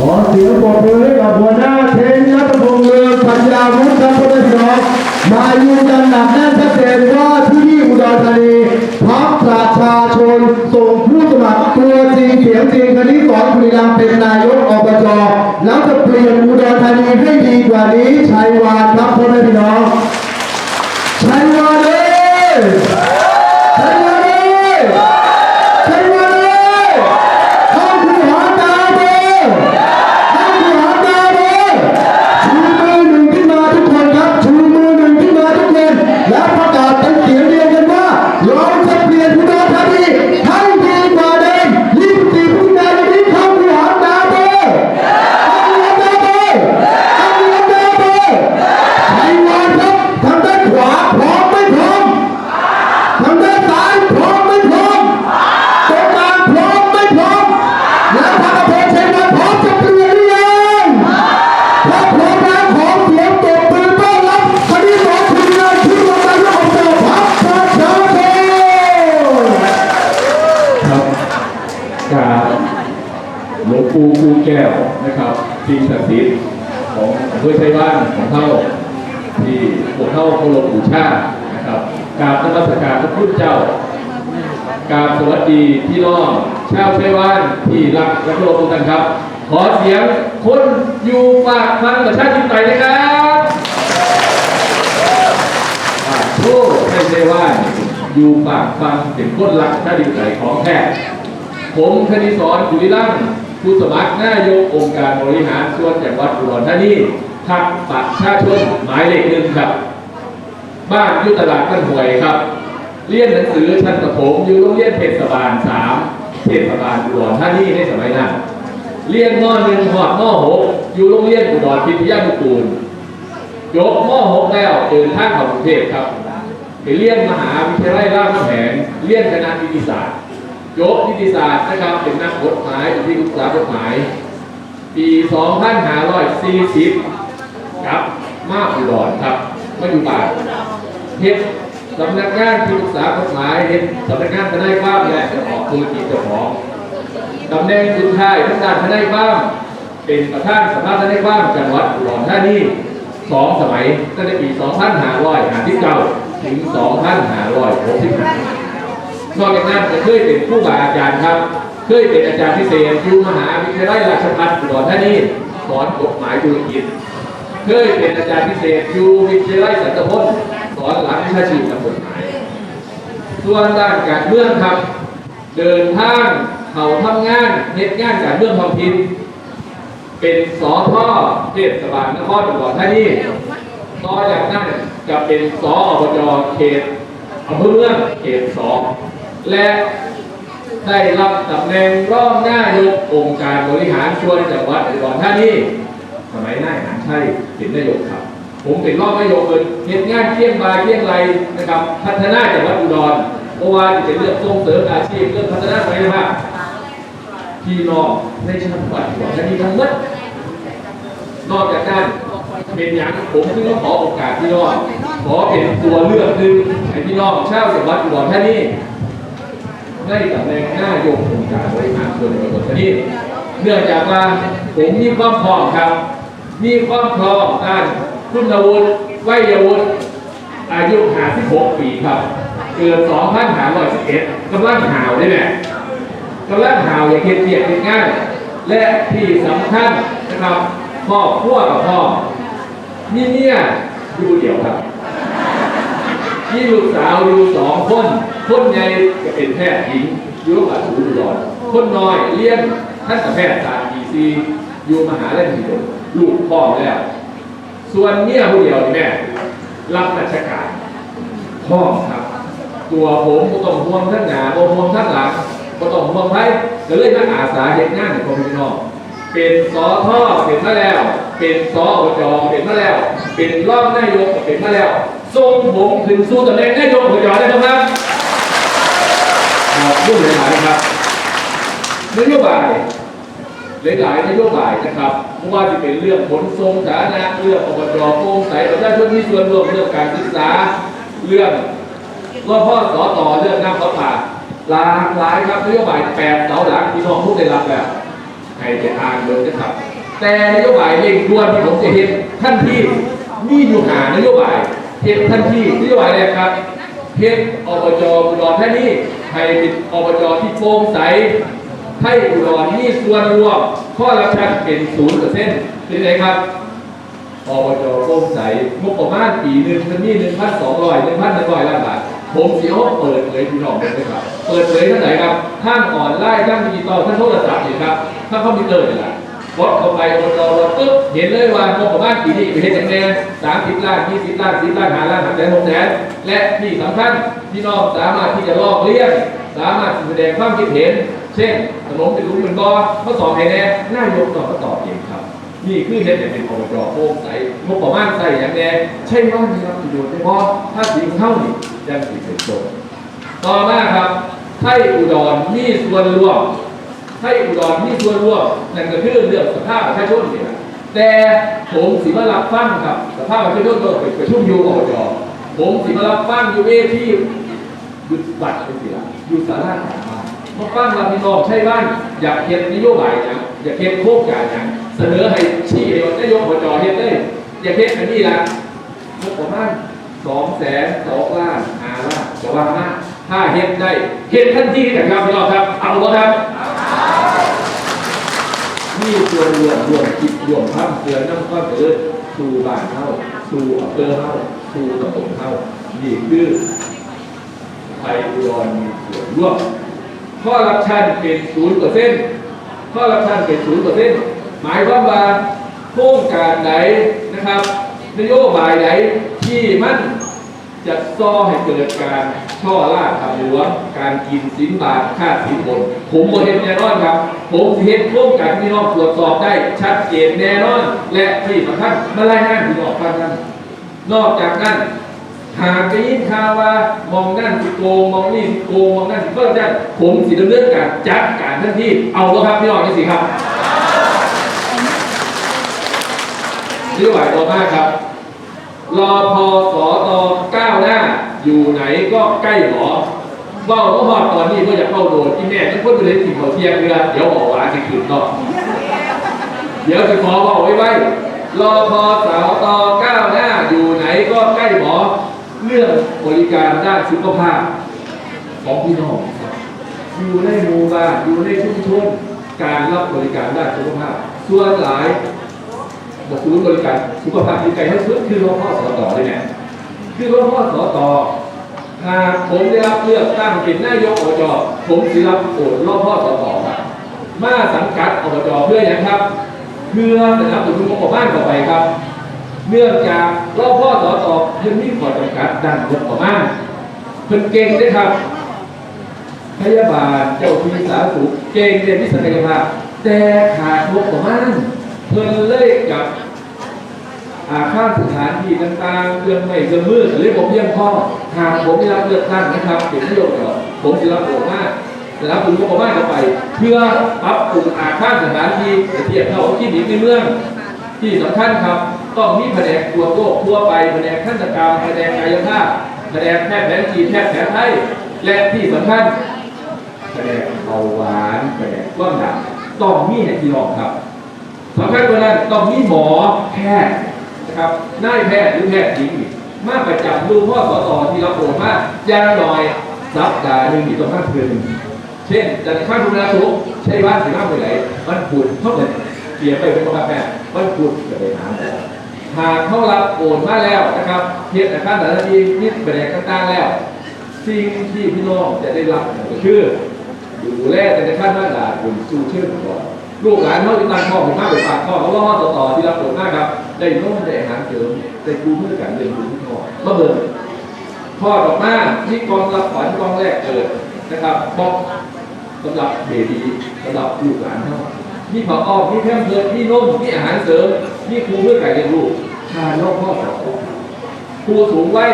ขอเสียงปรบมือให้กับหัวหน้าเทนนัทพงษ์เลือปัญญาวุฒิครับพ่อแม่พี่น้องมายืนยันหนักแน่นชัดเจนว่าที่นี่อุดรธานีพักประชาชนส่งผู้สมัครตัวจริงเสียงจริงคณิสอนบุรีรัมย์เป็นนายกอบจแล้วจะเปลี่ยนอุดรธานีให้ดีกว่านี้ชัยวานครับพ่อแม่พี่น้องชัยวานเลย พวกเท่าเคารพบูชานะครับกราบนมัสการพระพุทธเจ้ากราบสวัสดีพี่น้องชาวไชยบ้านที่รักและเคารพทุกท่านครับ ขอเสียงคนอยู่ปากฟังประชาธิปไตยนะครับปากโชคให้ไชยบ้านอยู่ปากฟังเป็นคนรักชาติไทยของแท้ผมคณิสอนจุลิลังค์ผู้สมัครนายกองค์การบริหารส่วนจังหวัดอุดรธานีพรรคประชาชนหมายเลขหนึ่งครับ บ้านอยุตลาดบ้านห่วยครับ เรียนหนังสือชั้นประถมอยู่โรงเรียนเทศบาลสามเทศบาลอุดรธานีในสมัยนั้นเรียนมหนึ่งหอดมหกอยู่โรงเรียนอุดรพิทยานุกูลยกม .6 แล้วเดินทางเข้ากรุงเทพครับไปเรียนมหาวิทยาลัยรามคำแหงเรียนคณะนิติศาสตร์ยกนิติศาสตร์นะครับเป็นนักกฎหมายเป็นที่ปรึกษากฎหมาย ปี2540ครับ มาอุดรครับมาอยู่บ้า เฮ็ดสำนักงานที่ปรึกษากฎหมายเฮ็ดสำนักงานทนายความและออกธุรกิจเจ้าของตำแหน่งสุดท้ายทางด้านทนายความเป็นประธานสภาทนายความจังหวัดอุดรธานีสองสมัยตั้งแต่ปี2559ถึง 2565นอกจากนั้นจะเคยเป็นผู้บาอาจารย์ครับ เคยเป็นอาจารย์พิเศษอยู่มหาวิทยาลัยราชภัฏอุดรธานีสอนกฎหมายธุรกิจ เคยเป็นอาจารย์พิเศษอยู่วิทยาลัยสัตพล สอนหลักวิชาชีพทางกฎหมายส่วนด้านการเมืองครับ เดินทางเขาทำงานเหตุงานการเมืองท้องถิ่นเป็นสอท่อเทศบาลนครอุดรธานีต่อจากนั้นจะเป็นสออบจเขตอำเภอเมืองเขตสองและได้รับตำแหน่งรองนายกองค์การบริหารส่วนจังหวัดอุดรธานีสมัยนายหานชัยเป็นนายกครับ ผมเป็นรองนายกเป็นเหตุงานเที่ยงบายเที่ยงไรนะครับพัฒนาจังหวัดอุดรเพราะว่าจะเป็นเรื่องส่งเสริมอาชีพเรื่องพัฒนาศักยภาพพี่น้องในจังหวัดอุดรธานีทั้งหมดนอกจากนั้นเป็นอย่างผมซึ่ต้องขอโอกาสพี่น้องขอเป็นตัวเลือกหนึ่งให้พี่น้องชาวจังหวัดอุดรธานี้ได้ตำแหน่งนายกองค์การบริหารส่วนจังหวัดอุดรธานีเนื่องจากว่าผมมีความพร้อมครับ มีความพร้อมด้าน คุณวุฒิวัยวุฒิอายุ56ปีครับ เกิด2511กำลังหาวได้ไหมกำลังหาวอย่างเกียดเกียดง่าย และที่สำคัญนะครับพ่อพัวกับพ่อนี่เนี่ยอยู่เดียวครับนี่ลูกสาวอยู่สองคน คนใหญ่จะเป็นแพทย์หญิงอยู่โรงพยาบาลศูนย์อุดคนน้อยเรียนท่านกับแพทย์ศาสตร์ดีซีอยู่มหาลัยมหิดลูกพ่อแล้ว ส่วนเมียผู้เดียวนี่แม่รับราชการพ่อครับ ตัวผมก็ต้องห่วงทั้งหน้าบ่ห่วงทั้งหลังก็ต้องห่วงไผก็เลยมาอาสาเฮ็ดงานให้พ่อพี่น้องเป็นสอท่อเป็นมาแล้ว เป็นสออบจเป็นมาแล้ว เป็นรองนายกเป็นมาแล้วส่งผมถึงสู่ตำแหน่งนายกอบจได้ครับขอบคุณหลายๆครับนโยบาย หลายๆนโยบายนะครับไม่ว่าจะเป็นเรื่องขนส่งสาธารณะเรื่องอบจโปร่งใสประชาชนมีส่วนร่วมเรื่องการศึกษาเรื่องรพ่อสอต่อเรื่องน้ำประปาหลากหลายครับนโยบายแปดเสาหลักที่น้องทุกได้รับแล้วให้ไปอ่านเบิ่งนะครับ แต่นโยบายเร่งด่วนที่ผมจะเห็นท่านที่มีอยู่หานโยบายเห็นท่านที่นโยบายแรครับเห็นอบจอุดรธานีให้เป็นอบจที่โปร่งใส ให้อุดรมีส่วนร่วมข้อรับชันเป็นศูนย์เปอร์เซ็นต์เป็นไงครับอบจโปร่งใสงบประมาณปีหนึ่งมันมีหนึ่งพันสองร้อยหนึ่งพันหนึ่งร้อยล้านบาทผมสีห้องเปิดเผยพี่น้องเลยครับ เปิดเผยท่านไหนครับท่านอ่อนไลน์ท่านดิจิตอลท่านโทรศัพท์เห็นครับท่านคอมพิวเตอร์นี่แหละกดเข้าไปอบจปึ๊บเห็นเลยว่างบประมาณปีนี้ไปเห็นอย่างแน่สามสิบล้านยี่สิบล้านสิบล้านห้าล้านห้าแสนหกแสนและที่สำคัญพี่น้องสามารถที่จะลอกเลียนสามารถแสดงความคิดเห็น เช่นขนมเป็นรูปเป็นบอข้อสอบให้แน่หน้ายกตอบก็ตอบเองครับ นี่คือเห็นอย่เป็นอบจโปร่งใสงบประมาณใส่อย่างแน่ใช่ว่ามีรับประโยชน์ได้เพาะถ้าสีเท่านี่ยังสีเป็นโจต่อมาครับให้อุดรมีส่วนร่วมให้อุดรมีส่วนร่วมนั่นก็คือเรื่องสภาพประชาชนนี่แหละแต่ผมสิมารับฟังครับสภาพประชาชนก็เป็นประชุมอยู่อบจผมสิมารับฟังอยู่เวทีหยุดบัตรเป็นสิละอยู่สาราการบ้านมาฟังเราพี่น้องใช่บ้าน อยากเห็นนโยบายอย่างอยากเห็นโครงการอย่างเสนอให้ชี้เดียวนายกอบจอเฮ็ดเลยอย่าเฮ็ดอันนี้ละงบประมาณสองแสนสองล้านห้าล้านจะว่ามาถ้าเฮ็ดได้เฮ็ดทันทีนะครับพี่น้องครับเอาบ่ครับนี่ส่วรวมรวมคิดรวมภาพเสือน้ำก็เกิดสู่บ้านเฮาสู่อำเภอเฮาสู่ตำบลเฮานี่คือไทยอุดรมีส่วนร่วม ข้อรับชันเป็นศูนย์เปอร์เซ็นต์ข้อรับชันเป็นศูนย์เปอร์เซ็นต์หมายความว่าโครงการไหนนะครับ นโยบายไหนที่มันจะซ้อให้เกิดการช่อล่าทำหลวงการกินสินบาทค่าสินบนผมบริเห็นแน่นอนครับ ผมเห็นโครงการที่น้องตรวจสอบได้ชัดเจนแน่นอน และที่สำคัญมาไล่งานพี่น้องฟังนั้นนอกจากนั้น หากจะยินข่าวามองนั่นสิโกงมองนี่สิโกงมองนั่นสิก็จะผมสิดำเนินการจัดการทันทีเอาแล้วครับพี่น้องนี่สิครับนโยบายต่อมาครับรอพอสอตอก้าวหน้า อยู่ไหนก็ใกล้หมอเว่าก็หอตอนนี้ก็จะเข้าโดดที่แม่ทั้งคนไปเลยสิ่งเขาเทียงเรือเดี๋ยวบอกว่าสิขืนต่อเดี๋ยวจะขอบอกไว้ไว้รอพอสอตอก้าวหน้าอยู่ไหนก็ใกล้หมอ เรื่องบริการด้านสุขภาพของพี่น้องอยู่ในหมู่บ้านอยู่ในชุมชนการรับบริการด้านสุขภาพ ส่วนหลายบกศูนย์บริการสุขภาพที่ไกลที่สุดคือรพสตเลยเนี่ยคือรพสตหากผมได้รับเลือกตั้งเป็นนายกอบจผมสิรับโอนรพสตครับมาสังกัดอบจเพื่ออย่างครับ เพื่อสนับสนุนงบประมาณต่อไปครับ เนื่องจากรพสตยังมีข้อจำกัดด้านงบประมาณเพิ่นเก่งด้ครับ พยาบาลเจ้าที่สาธารณสุขเก่งเรียนวิศักยภาพแต่ขาดงบประมาณเพิ่นเลยกับอาคารสถานที่ต่างๆเครื่องไม้เครื่องมือหรือผมเพียงพ่อหากผมได้รับเลือกตั้งนะครับเป็นนายกเนี่ยผมจะรับโอกมากจะรับคุณงบประมาณเข้ไป เพื่อปรับปรุงอาคารสถานที่เทียบเท่าที่ดินในเมืองที่สำคัญครับ ต้องมีแผนกตรวจโรคทั่วไปแผนกขั้นตกรรมแผนกกายภาพแผนกแพทย์แผนจีนแพทย์แผนไทยและที่สำคัญแผนกเบาหวานแผนกความดันต้องมีให้พี่น้องครับสำคัญกว่านั้นต้องมีหมอแพทย์นะครับนายแพทย์หรือแพทย์หญิงมาประจำดูพ่อสอต่อที่เราโอนมาอย่างน้อยสัปดาห์หนึ่งมีต้องมาเทือนเช่นจันทร์ข้างคุนาสุขใช่บ้านสีน้ำไปไหนมันผุดเท่าไหร่เกียไปเป็นประแพทย์มันผุดจะไปหา หากเข้ารับโอนมาแล้วนะครับเทียบอาคารแต่ละทีนิดไปไหนต่างๆแล้ว สิ่งที่พี่น้องจะได้รับก็คือดูแลแต่ในขั้นมาตรฐานคุณสู้เชื่อก่อนลูกหลานเขาที่ตั้งข้อผมมากเป็นปากข้อเขาล่อต่อต่อที่รับผลมากครับ ได้น้มได้อาหารเสริมได้กูเพื่อกันเรียนรู้ที่ข้อมาเบิ่งข้อดอกมาที่กองรับขวัญกองแรกเกิดนะครับบอกสำหรับเบบีสำหรับลูกหลานเขามีผักออกมีแพมเพิร์ดมีนมมีอาหารเสริมมีครูเพื่อไการเรียนรู้ ทานนอกข้อสอบครูสูงวัย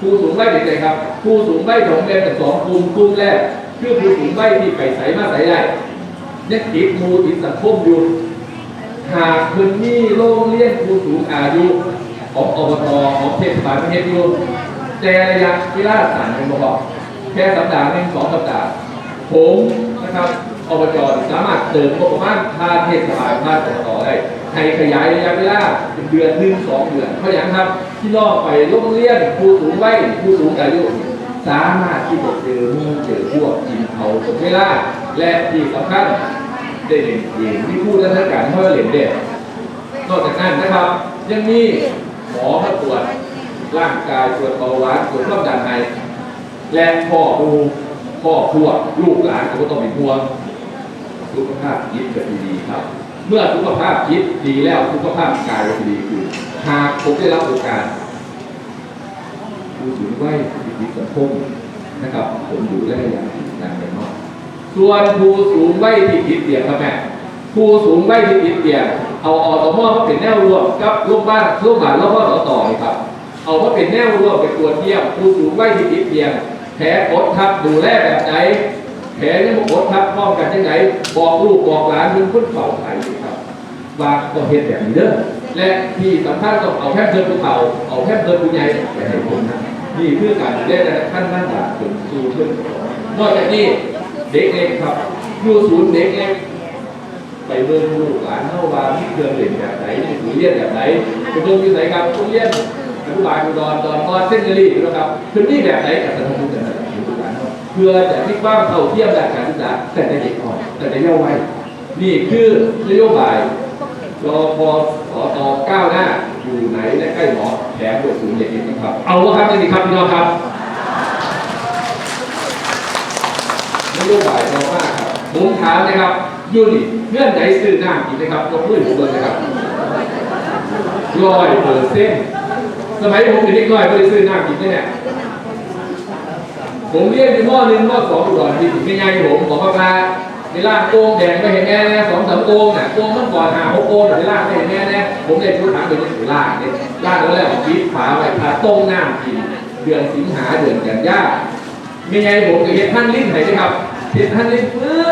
ครูสูงวัยเด็กๆครับครูสูงวัยของเรียนแต่สองกลุ่มกลุ่มแรกคือครูสูงวัยที่ไปใส่มาใส่ได้ยังติดมูติดสังคมอยู่หากพื้นที่โรงเรียนครูสูงอายุของอบตของเทศบาลประเทศอยู่แต่ระยะเวลาสั้นเป็นบอกแค่สัปดาห์หนึ่งสองสัปดาห์ผมนะครับอบจสามารถเติมงบประมาณค่าเทศบาลค่าต่อต่อได้ ให้ขยายระยะเวลาเป็นเดือนหนึ่งสองเดือนเพราะอย่างครับ ที่นอกไปโรงเรียนผู้สูงวัยผู้สูงอายุสามารถที่จะเจอมู่เจอพวกกินเขาตรงเวลาและที่สำคัญได้เล่นเกมที่พูดและทัศการที่เขาเล่นเด็ดนอกจากนั้นนะครับ ยังมีหมอมาตรวจร่างกายตรวจเบาหวานตรวจความดันในและพ่อดูพ่อพวกลูกหลานก็ต้องเป็นห่วงสุขภาพจิตจะดีครับ เมื่อสุขภาพจิตดีแล้วสุขภาพกายจะดีคือหากผมได้รับโอกาสผู้สูงวัยที่มีสังคมนะครับ ผมดูแลอย่างดีอย่างเป็นมากส่วนผู้สูงวัยที่ติดเตียงครับแม่ผู้สูงวัยที่ติดเตียงเอาอสมมาเป็นแนวร่วมกับโรงพยาบาลโรงพยาบาลแล้วก็ต่อต่อครับ เอามาเป็นแนวร่วมเป็นตัวเทียมผู้สูงวัยที่ติดเตียงแผลกดทับดูแลแบบไหน แผลนี่มันกดทับป้องกันยังไงบอกลูกบอกหลานมึงคนเฝ้าไข่ครับว่าต้องเฮ็ดแบบนี้เด้อและที่สำคัญต้องเอาแค่เพิ่นผู้เฒ่าเอาแค่เพิ่นผู้ใหญ่ไปให้ผมนะนี่คือการดูแลระดับขั้นบ้านหลักจนสู่เพิ่นนอกจากนี้เด็กเล็กครับอยู่ศูนย์เด็กเล็กไปเบิ่งลูกหลานเฮาว่ามีเครื่องเล่นแบบไหนมีศูนย์เรียนแบบไหนไปเบิ่งอยู่ไสครับโรงเรียนอนุบาลอุดรดอนมอเซนเนอรี่นะครับคือนี่แบบไหนกับสถาน พื่อจะมีความเท่าเทียมด้านการศึกษาแต่ในเด็กอ่อนแต่ในเยาว์วัยนี่คือนโยบายรอพอสอตอก้าวหน้าอยู่ไหนและใกล้หมอแถมบวกศูนย์เด็กนะครับ เอาวะครับนี่ครับพี่น้องครับนโยบายเรามากครับผมถามนะครับยูนิเงื่อนไหนซื้อหน้ากินนะครับยกมือผมเลยนะครับร้อยเปอร์เซ็นต์สมัยผมเป็นเด็กน้อยก็เลยซื้อหน้ากินได้เนี่ย ผมเรียนในมอหนึ่งหม้อสองอุดรที่ถึงง่ายๆผมบอกว่าเวลาโกงแดงไม่เห็นแน่แน่สองสามโกงน่ะโกงมันก่อนหาหกโกงแต่เวลาไม่เห็นแน่แน่ผมได้ชุดถามเป็นสุราเนี่ยล่างแล้วแหละผมคิดฝาไว้พาต้มน้ำกินเดือนสิงหาเดือนกันยาไม่ไงผมก็เห็นท่านลิ้นไหนนะครับเห็นท่านลิ้นเพื่อ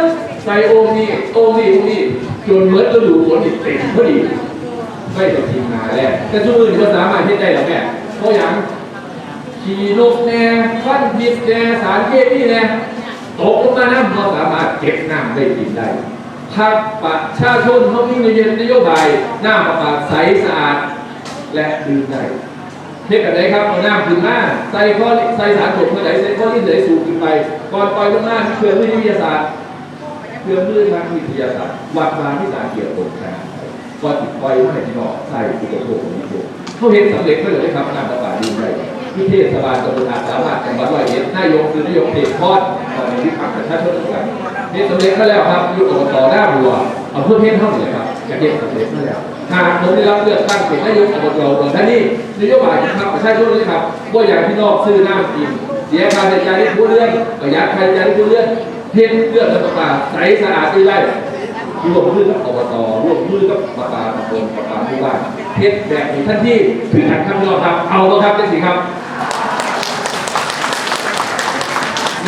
ใส่โอมนี่โอมนี่โอมนี่จนเมื่อฤดูฝนอีกเต็มพอดีไม่ได้ทีมมาแล้วแต่ช่วงอื่นก็สามารถเฮ็ดได้หรอแม่เพราะอย่าง ขี่นกแน่ฟันพิษแน่สารเคมีแน่ตกลงมาน้ำเราสามารถเก็บน้ำได้กินได้ภาคประชาชนเขามีนโยบายน้ำประปาใสสะอาดและดื่มได้เฮ็ดแบบไหนครับเอาน้ำขึ้นมาใส่ข้อใส่สารกรดเมื่อไหร่ใส่ข้อที่ไหนสูบขึ้นไป ก่อนปล่อยลงมาเครื่องมือวิทยาศาสตร์เครื่องมือทางวิทยาศาสตร์วัดมาที่สารเกี่ยวกับการว่าติดไฟว่าไหนที่นอกใส่อุปโภคของนี้เขาเห็นสำเร็จเพื่อเลยครับน้ำประปาดื่มได้ ที่เทศบาลตำบลอาสามารถจังหวัดร้อยเอ็ดนายกคือนายกเทศพอดตอนนี้ที่พักประชาชนทุกกันเห็นสำเร็จมาแล้วครับอยุคอบตหน้าบัวเอาเพื่อเทศเท่าไหร่ครับจะเห็นสำเร็จมาแล้วหากผมได้รับเลือกตั้งเป็นนายกอบตอุดรธานีนโยบายของพรรคประชาชนเลยครับว่าอย่างที่นอกซื้อน้ำกินเสียค่าใช้จ่ายที่ผู้เลื่อนประหยัดค่าใช้จ่ายที่ผู้เลื่อนเห็นเรื่องประปาใสสะอาดได้ร่วมมือกับอบตร่วมมือกับประปาตำบลประปาผู้ว่าเฮ็ดแบบนี้ท่านที่ถึงอันคำยอมครับ เอาแล้วครับเป็นสิครับ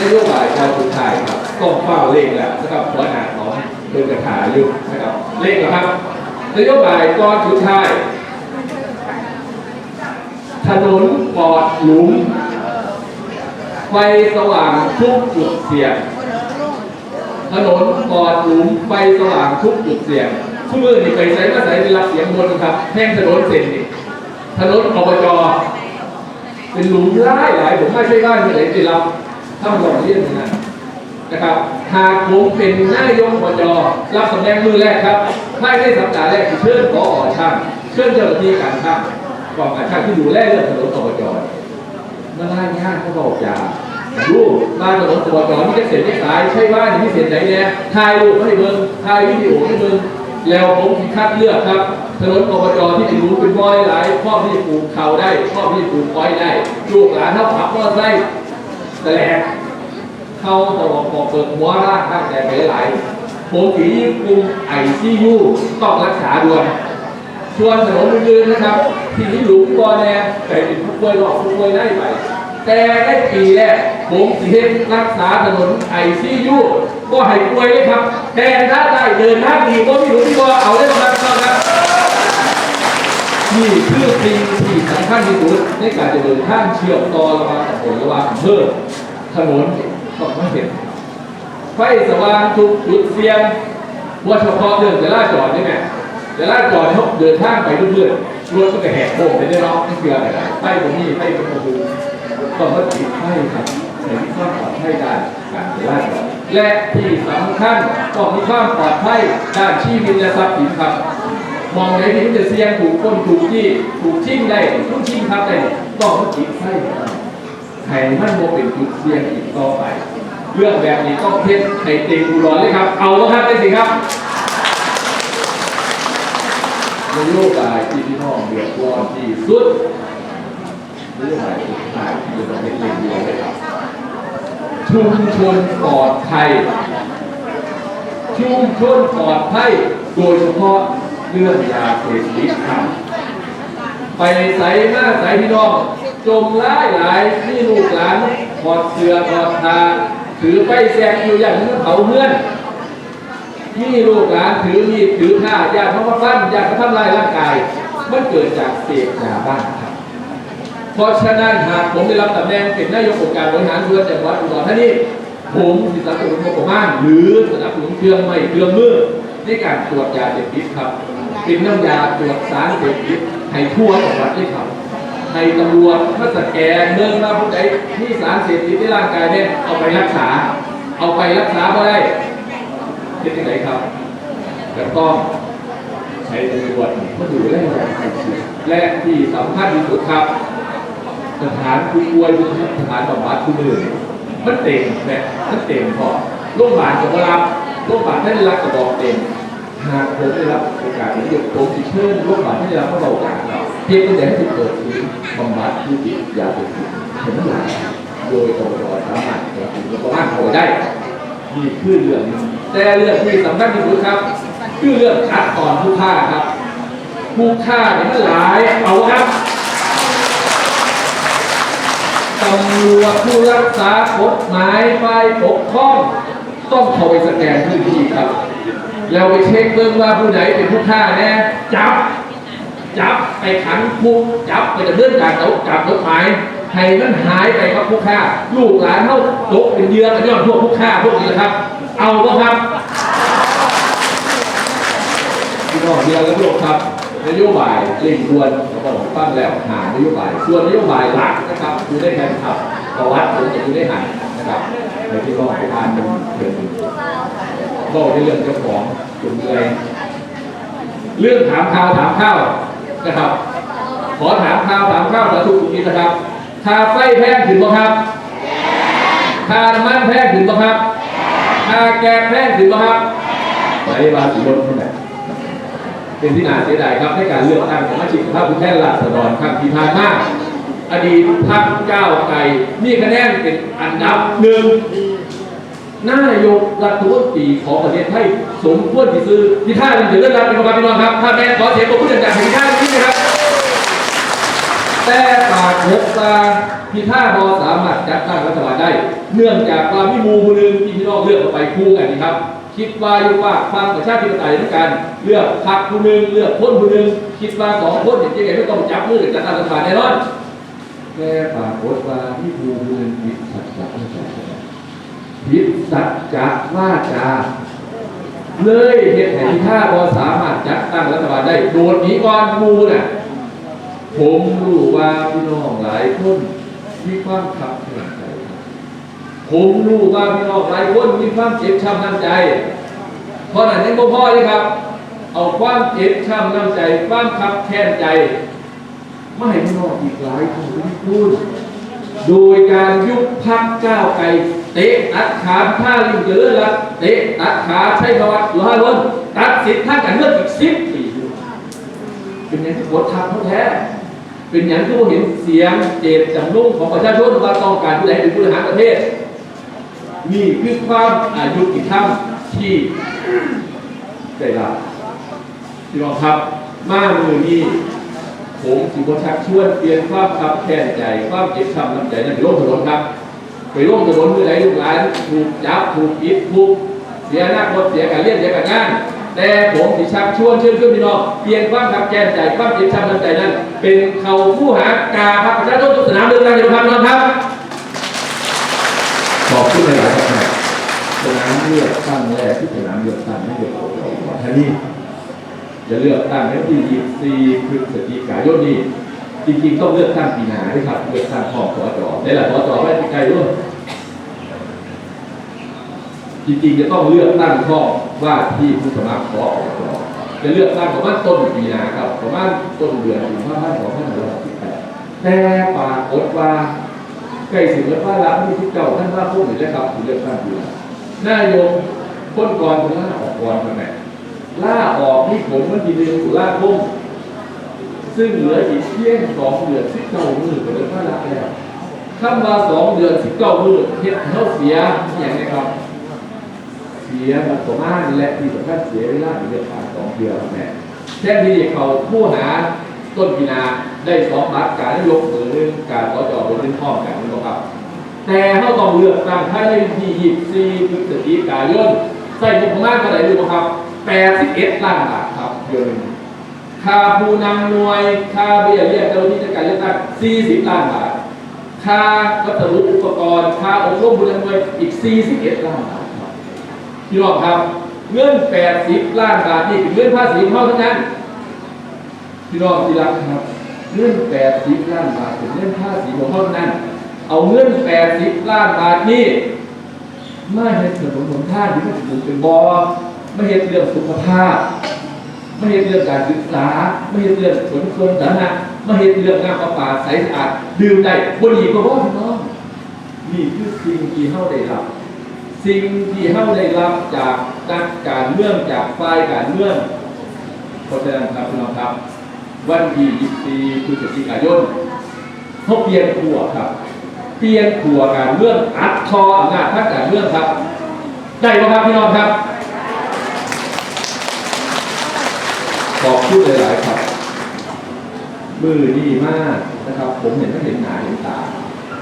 นโยบายการสุดท้ายครับต้องเฝ้าเลขแหล้วนะครับหัวหน้าของเป็นกระถาอยู่นะครับเลขเหรอครับนโยบายก้อนสุดท้ายถนนปลอดหลุม ไฟสว่างทุกจุดเสี่ยง ถนนปลอดหลุมไฟสว่างทุกจุดเสี่ยงทุกมือนี่ไปใช้มาใส่ได้รับเสียงบนครับแห้งถนนเส้นนี่ถนนอบจเป็นหลุมหลายหลายผมไม่ใช่บ้านที่ไหนที่รับ ถ้ามันหลงเรียนนะนะครับ หากผมเป็นนายกอบจรับตำแหน่งมือแรกครับไม่ได้สัปดาห์แรกคือเชิญขออช่างเชิญเจ้าหน้าที่การช่างกองการช่างที่ดูแลเรื่องถนนอบจมาล่างานเขาบอกอย่ารูปมาถนนตัวจนี่จะเสร็จที่สายใช่ว่านี่เสร็จไหนเนี่ยถ่ายรูปให้เบิ่งถ่ายวิดีโอให้เบิ่งแล้วผมสิคัดเลือกครับถนนอบจที่เป็นรูเป็นบอยหลายพ่อที่ปลูกเขาได้พ่อที่ปลูกอ้อยได้ลูกหลานเท่าขับมอเตอร์ไซค์ แต่แหลกเข้าตลอดพอเปิดหัวร่างตั้งแต่ไปหลายผมสีกลุ่มไอซียูต้องรักษาด่วนส่วนถนนอื่นนะครับที่นี่หลุมบอแน่ไก่เป็นผู้ป่วยหลอกผู้ป่วยได้ไป แต่ได้ปีแรกผมสิเฮ็ดรักษาถนนไอซียูก็ให้ป่วยเลยครับ แต่ถ้าได้เดินทางดีก็ไม่รู้ที่ว่าเอาได้ไหมครับครับนี่คือสิ่งที่สำคัญที่สุดในการจะเดินทางเชื่อมต่อระหว่างตำบลระหว่างอำเภอ ถนนต้องไม่เห็นไฟสว่างทุกจุดเสียงว่าเฉพาะเรื่องจะล่าจอดนี่แม่จะล่าจอดเขาเดินทางไปเรื่อยๆรถก็จะแหกโค้งไปได้เนาะนี่คืออะไรไฟตรงนี้ไฟตรงนี้ต้องมาติดไฟครับในที่ความปลอดภัยด้านการจราจรและที่สำคัญต้องมีความปลอดภัยด้านชีวิตและทรัพย์สินครับ มองไหนที่มันจะเสี่ยงถูกคนถูกที่ถูกชิงได้ถูกชิงทับได้ต้องติดไฟครับ ให้มันโมเป็นจุดเสี่ยงอีกต่อไป เรื่องแบบนี้ต้องเทสให้เต็มอุดรเลยครับ เอาแล้วครับได้สิครับนโยบายที่พี่น้องเดือดร้อนที่สุดนโยบายสุดท้ายที่เราเป็นเรื่องเดียวเลยครับชุมชนปลอดภัยชุมชนปลอดภัยโดยเฉพาะเรื่องยาเสพติดครับไปใส่หน้าใส่พี่น้อง จมร้ายหลายที่ลูกหลานถอดเสื้อถอดผ้าถือไปแซงอยู่อย่างนี้เขาเพื่อนนี่ลูกหลานถือมีดถือผ้าญาติเขามาฟันญาติเขาทำลายร่างกาย มันเกิดจากเสพยาบ้าครับเพราะฉะนั้นหากผมได้รับตำแหน่งเป็นนายกองค์การบริหารส่วนจังหวัดอุดรธานีผมสิสนับสนุนงบประมาณหรือสนับสนุนเครื่องไม้เครื่องมือในการตรวจยาเสพติดครับเป็นน้ำยาตรวจสารเสพติดให้ทั่วจังหวัดเลยครับ ให้ตำรวจมาสแกนเมืองมาผู้ใดที่สารเสพติดในร่างกายเนี่ยเอาไปรักษา เอาไปรักษาบ่ได้เป็นยังไงครับแต่ต้องใช้ตำรวจมาดูแลและที่สำคัญที่สุดครับ สถานผู้ป่วยสถานบำบัดผู้อื่นมันเต็มแม่มันเต็มพอโรงพยาบาลจะมารับโรงพยาบาลได้รับกระบอกเต็มหากผมได้รับโอกาสนี้ผมจะเชิญโรงพยาบาลท่านได้รับกระบอกโอกเรา เพียงแต่ให้เกิดขึ้บำบัดผู้ติดยาเสพติดเห็นหลายโดยตรงต่อสามารถจะถึงประมาณเขาได้นี่คือเรื่อง แต่เรื่องที่สำคัญที่สุดครับคือเรื่องคัดก่อนผู้ฆ่าครับ ผู้ฆ่าเนี่ยมันหลายเอาครับตำรวจผู้รักษากฎหมายฝ่ายปกครองต้องเข้าไปสแกนพื้นที่ครับ แล้วไปเช็คเบิ่งว่าผู้ใดเป็นผู้ฆ่าแน่จับ จับไปขังคุกจับไปดำเนินการเอาจับกฎหมายให้มันหายไปกับผู้ฆ่าลูกหลานเขาตกเป็นเยื่อกันยอนพวกผู้ฆ่าพวกนี้นะครับ เอาบ่ครับพี่น้องเดียวกันลูกครับนโยบายเร่งด่วนเราบอกฟังแล้วหานโยบาย ส่วนนโยบายหลักนะครับคือได้แทนขับประวัติผมจะคือได้หันนะครับในที่น้องไปทานเป็นเรื่องบอกในเรื่องเจ้าของจุดเลยเรื่องถามข่าวถามข้าว นะครับ ขอถามข่าวถามข้าวสาธุสุขีนะครับค่าไฟแพงถึงบ่ครับค่าน้ำมันแพงถึงบ่ครับค่าแก๊สแพงถึงบ่ครับไหนบาสิบนเท่าไหร่เป็นที่น่าเสียดายครับในการเลือกตั้งสมาชิกสภาผู้แทนราษฎรครั้งที่ผ่านมาอดีตพรรคก้าวไกลมีคะแนนเป็นอันดับหนึ่งนายกรัฐมนตรีของประเทศไทย สมควรที่ซื้อพิธาลิมเจริญรัตน์เป็นประการพี่น้องครับถ้าแม่ขอเสียงปรบมือดังๆให้พิธาลิมนะครับ แต่ปากหกตาพิธาพอสามารถจัดตั้งรัฐบาลได้ เนื่องจากความมิมูมือหนึ่งที่พี่น้องเลือกออกไปคู่กันนี่ครับคิดว่าอยู่ว่าความประชาธิปไตยเหมือนกันเลือกพรรคผู้หนึ่งเลือกคนผู้หนึ่งคิดว่าสองคนอย่างที่ไงไม่ต้องจับมือจัดตั้งรัฐบาลแน่นอนแม่ปากฏว่ามิมูมือหนึ่งผิดสัจจะผิดสัจจะว่าจา เลยเหตุแห่งที่ข้าพอสามารถจัดตั้งรัฐบาลได้ โดดหนีก่อนหมูน่ะ ผมรู้ว่าพี่น้องหลายคนมีความขับแค้นใจ ผมรู้ว่าพี่น้องหลายคนมีความเจ็บช้ำน้ำใจ เพราะนั้นยังบ่พอเลยครับ เอาความเจ็บช้ำน้ำใจ ความขับแค้นใจมาให้พี่น้องอีกหลายคนพูดโดยการยุบพักก้าวไกล เตะตัดขาท่าลิงเจริญรัตน์เตะตัดขาใช้ประวัติสุภาพนตัดสิทธิ์ทางการเมืองอีกสิบปีเป็นอย่างที่กดทับเขาแท้ เป็นอย่างที่เราเห็นเสียงเจตจำนงของประชาชนว่าต้องการผู้ใดเป็นผู้บริหารประเทศนี่คือความอายุติธรรมที่ได้รับพี่น้องครับมามือนี้ผมสิบชักชวนเปลี่ยนความขับแค้นใจ ความเจ็บช้ำน้ำใจนั่นไปร่วมถนนครับ ไปร่วมถนนเมื่อใดลูกหลานถูกจับถูกปิดถูกเสียหน้าคนเสียการเรียนเสียการงาน แต่ผมสิชักชวนเชิญชวนพี่น้องเปลี่ยนความขับแค้นใจความเจ็บช้ำน้ำใจนั้น เป็นเขาผู้หากาพรรคประชาชนทุกสนามเลือกตั้งในพันธ์นะครับขอบคุณหลายๆครับสนามเลือกตั้งแรกที่สนามเลือกตั้งนายกอบจท่านี้จะเลือกตั้งในวันที่ 24พฤศจิกายนนี้จริงๆต้องเลือกตั้งปีหน้าด้วยครับเลือกตั้งของสจได้หละสจไม่ไกลด้วย จริงๆจะต้องเลือกตั้งข้อว่าที่ผู้สมัครขออบจจะเลือกตั้งประมาณต้นปีนาครับประมาณต้นเดือนถึงประมาณสองพันห้าร้อยสิบแปดแต่ปรากฏว่าใกล้สิบแล้วป้าละที่ที่เก่าท่านว่าพูดอยู่แล้วครับถึงเลือกตั้งปีหน้านายกคนก่อนคนล่าออกก่อนคนไหนล่าออกที่ผมมันทีเดือนตุลาคมซึ่งเหลืออีกเพียงสองเดือนสิบเก้ามือก็เดือนป้าละแล้วคำว่าสองเดือนสิบเก้ามือเฮ็ดเท่าเสียอย่างไรครับ เสียประมาณและที่สำคัญเสียเวลาในเรื่องการสองเดือนแม่แค่ที่เขาผู้หาต้นปีนาได้สองบัตรการยกมือเรื่องการต่อจอบนเรื่องข้อมกันนะครับ แต่เขาต้องเลือกตั้งภายในที่ยี่สิบพฤศจิกายนใส่งบประมาณเท่าไหร่ดูครับแปดสิบเอ็ดล้านบาทครับเดือนค่าผู้นำหน่วยค่าเบี้ยเลี้ยงเจ้าหน้าที่จัดการเลือกตั้งสี่สิบล้านบาทค่าวัสดุอุปกรณ์ค่าอบรมผู้นำหน่วยอีกสี่สิบเอ็ดล้านบาท พี่น้องครับ เงิน80ล้านบาทนี่เป็นเงินภาษีของเขาทั้งนั้น พี่น้องที่รักครับ เงิน80ล้านบาทเป็นเงินภาษีของเขาทั้งนั้น เอาเงิน80ล้านบาทนี่มาเห็นถนนหนทางที่มันเป็นเป็นบ่อไม่เห็นเรื่องสุขภาพไม่เห็นเรื่องการศึกษาไม่เห็นเรื่องขนส่งสาธารณะไม่เห็นเรื่องน้ำประปาใสสะอาดดื่มได้บดีกว่าบ่พี่น้องนี่คือสิ่งที่เขาได้รับ สิ่งที่เฮาได้รับจากนักการเมืองจากฝ่ายการเมืองเพราะฉะนั้นครับพี่น้องครับ วันที่24พฤศจิกายนเขาเปลี่ยนขัวครับ เปลี่ยนขัวการเมืองอัดทออำนาจทางการเมืองครับ ได้ไหมครับพี่น้องครับขอบคุณหลายๆครับมือดีมากนะครับ ผมเห็นไม่เห็นหนาเห็นตา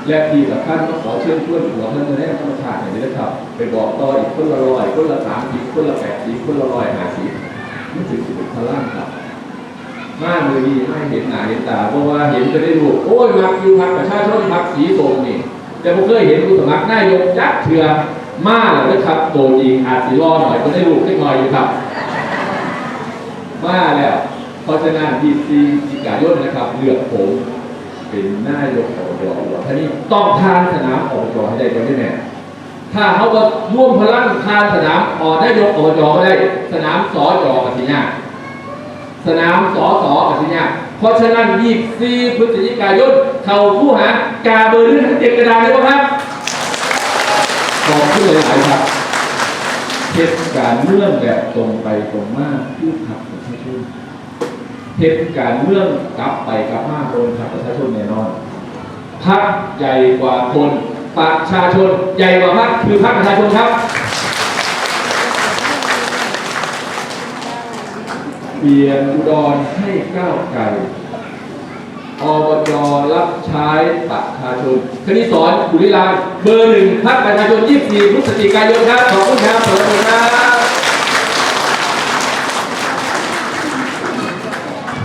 และที่สำคัญก็ขอเชิญชวนหัวท่านในธรรมชาติอย่างนี้นะครับ ไปบอกต่ออีกคนละร้อยคนละสามสิบคนละแปดสิบคนละร้อยห้าสิบไม่ถึงสิบพลังครับมามือดีไม่เห็นหนาเห็นตาเพราะว่าเห็นจะได้รู้โอ้ยมักอยู่พักประชาชนพักสีส้มนี่ แต่ผมเคยเห็นผู้สมัครนายกยักษ์เถื่อมาแล้วนะครับโตจริงอาจสิรอหน่อยก็ได้รู้เล็กน้อยอยู่ครับมาแล้วเพราะฉะนั้นที่ซีจิกายนนะครับเลือกผม เป็นนายกอบจท่านนี้ต้องทานสนามอบจให้ได้ก่อนได้แน่ถ้าเขาว่าร่วมพลังทานสนามออกได้ยกอบจก็ได้ สนามสอจอกับสิญญาสนามสอสอกับสิญญาเพราะฉะนั้น24พฤศจิกายนเขาผู้หากาเบอร์ลื่นเต็มกระดานเลยป่ะครับขอบคุณหลายครับเทศกาลเรื่องแบบตรงไปตรงมาคือขับประชาชน เทศกาลเรื่องกลับไปกลับมาโดนขับประชาชนแน่นอนพักใหญ่กว่าคนประชาชนใหญ่กว่าพักคือพักประชาชนครับ เปลี่ยนอุดรให้ก้าวไกลอบจรับใช้ประชาชนคณิสอนกุลิลานเบอร์หนึ่งพักประชาชน 24พฤศจิกายนครับ ขอบคุณครับสวัสดีครับ